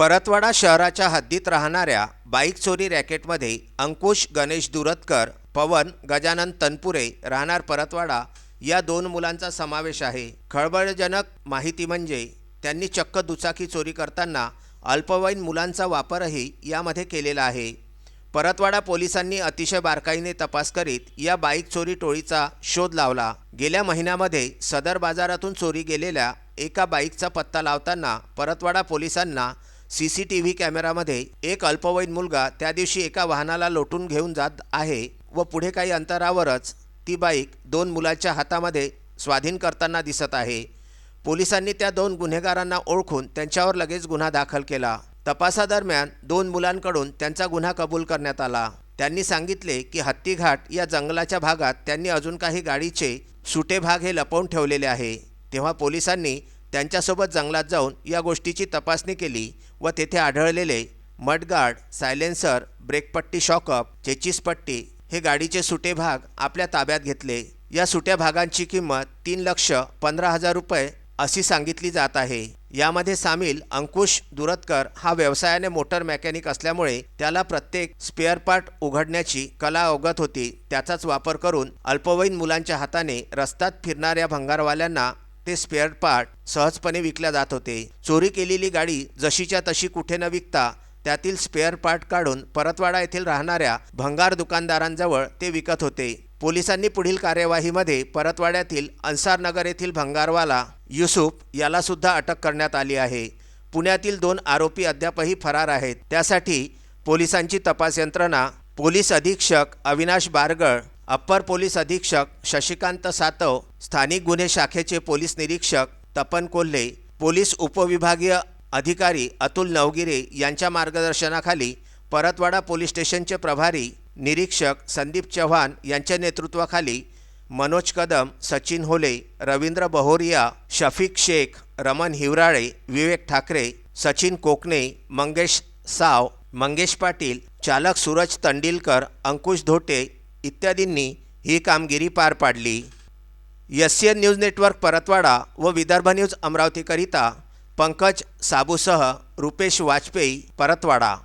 परतवाडा शहराच्या हद्दीत राहणाऱ्या बाईक चोरी रॅकेटमध्ये अंकुश गणेश दुरतकर पवन गजानन तनपुरे राहणार परतवाडा या दोन मुलांचा समावेश आहे. खळबळजनक माहिती म्हणजे त्यांनी चक्क दुचाकी चोरी करताना अल्पवयीन मुलांचा वापरही यामध्ये केलेला आहे. परतवाडा पोलिसांनी अतिशय बारकाईने तपास करीत या बाईक चोरी टोळीचा शोध लावला. गेल्या महिन्यामध्ये सदर बाजारातून चोरी गेलेल्या एका बाईकचा पत्ता लावताना परतवाडा पोलिसांना सी सी टी व्ही कॅमेरामध्ये एक अल्पवयीन मुलगा त्या दिवशी एका वाहनाला लोटून घेऊन जात आहे व पुढे काही अंतरावरच ती बाईक दोन मुलांच्या हातामध्ये स्वाधीन करताना दिसत आहे. पोलिसांनी त्या दोन गुन्हेगारांना ओळखून त्यांच्यावर लगेच गुन्हा दाखल केला. तपासादरम्यान दोन मुलांकडून त्यांचा गुन्हा कबूल करण्यात आला. त्यांनी सांगितले की हत्तीघाट या जंगलाच्या भागात त्यांनी अजून काही गाडीचे सुटे भाग हे लपवून ठेवलेले आहे. तेव्हा पोलिसांनी त्यांच्यासोबत जंगलात जाऊन या गोष्टीची तपासणी केली व तेथे आढळलेले मडगार्ड सायलेन्सर ब्रेकपट्टी शॉकअप चेचिसपट्टी हे गाडीचे सुटे भाग आपल्या ताब्यात घेतले. या सुट्या भागांची किंमत तीन लक्ष पंधरा हजार रुपये अशी सांगितली जात आहे. यामध्ये सामील अंकुश दुरतकर हा व्यवसायाने मोटर मेकॅनिक असल्यामुळे त्याला प्रत्येक स्पेअर पार्ट उघडण्याची कला अवगत होती. त्याचाच वापर करून अल्पवयीन मुलांच्या हाताने रस्त्यात फिरणाऱ्या भंगारवाल्यांना ते स्पेअर पार्ट सहजपणे विकल्या जात होते. चोरी केलेली गाडी जशीच्या तशी कुठे न विकता त्यातील स्पेअर पार्ट काढून परतवाडा येथील राहणाऱ्या भंगार दुकानदारांजवळ ते विकत होते. पोलिसांनी पुढील कार्यवाहीमध्ये परतवाड्यातील अन्सारनगर येथील भंगारवाला युसुफ याला सुद्धा अटक करण्यात आली आहे. पुण्यातील दोन आरोपी अद्यापही फरार आहेत. त्यासाठी पोलिसांची तपास यंत्रणा पोलीस अधीक्षक अविनाश बारगळ अप्पर पोलीस अधीक्षक शशिकांत सातव स्थानिक गुन्हे शाखेचे पोलीस निरीक्षक तपन कोल्हे पोलीस उपविभागीय अधिकारी अतुल नवगिरे यांच्या मार्गदर्शनाखाली परतवाडा पोलीस स्टेशनचे प्रभारी निरीक्षक संदीप चव्हाण यांच्या नेतृत्वाखाली मनोज कदम सचिन होले रवींद्र बहोरिया शफीक शेख रमन हिवराळे विवेक ठाकरे सचिन कोकणे मंगेश साव मंगेश पाटील चालक सूरज तंडिलकर अंकुश धोटे इत्यादींनी ही कामगिरी पार पाडली. S N news network Paratwada व विदर्भ न्यूज अमरावतीकरिता पंकज साबूसह रुपेश वाजपेयी परतवाडा.